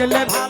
দেখলে ভালো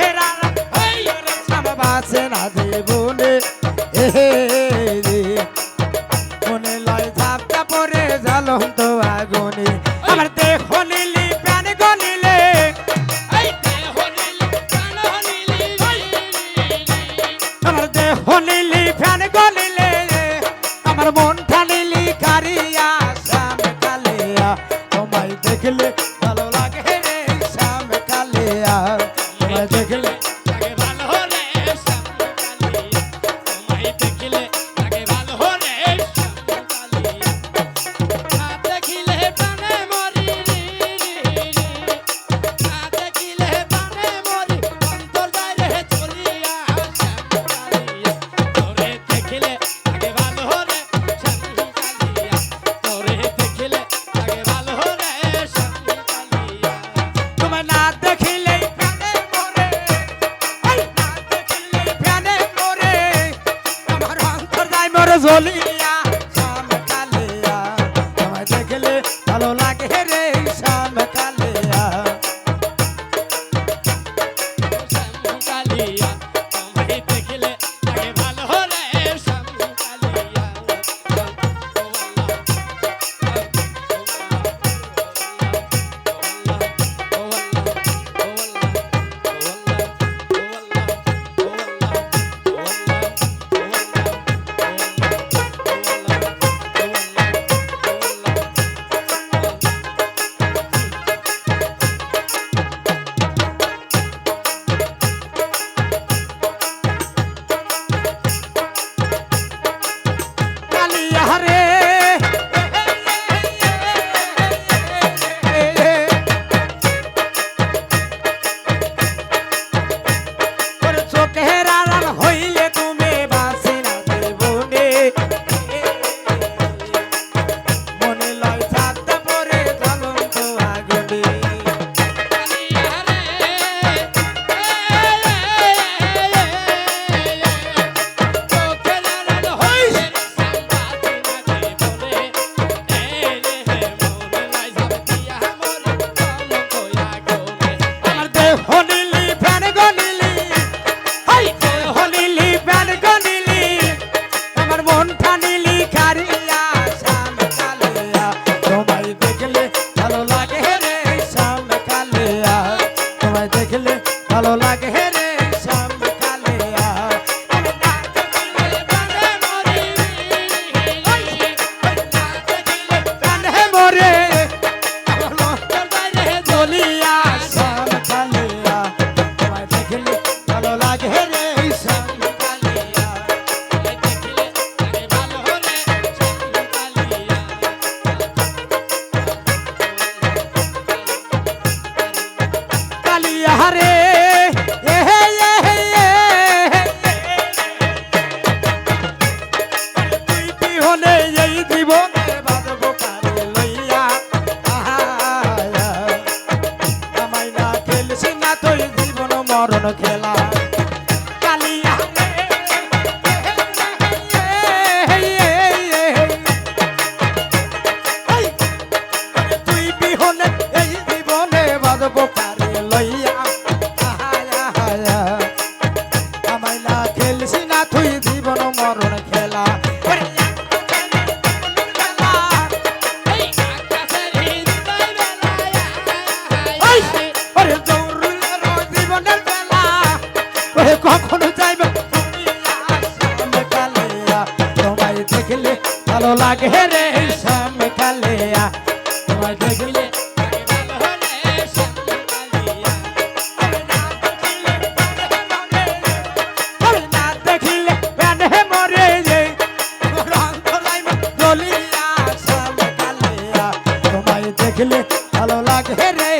নর জ্বলিয়া খেলছি না তুই জীবন মরণ খেলা কালিয়া তুই ভালো লাগে রে শ্যাম কালিয়া। তোমায় দেখলে দেখলে ভালো লাগে রে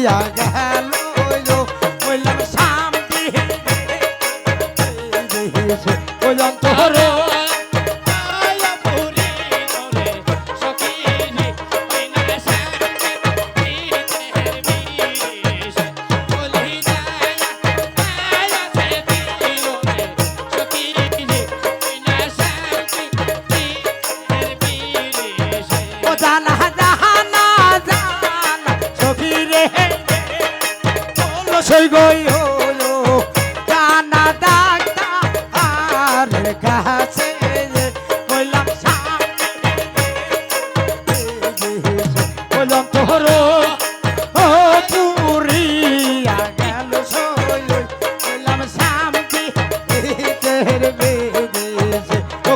দিয়া গা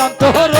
অন্তর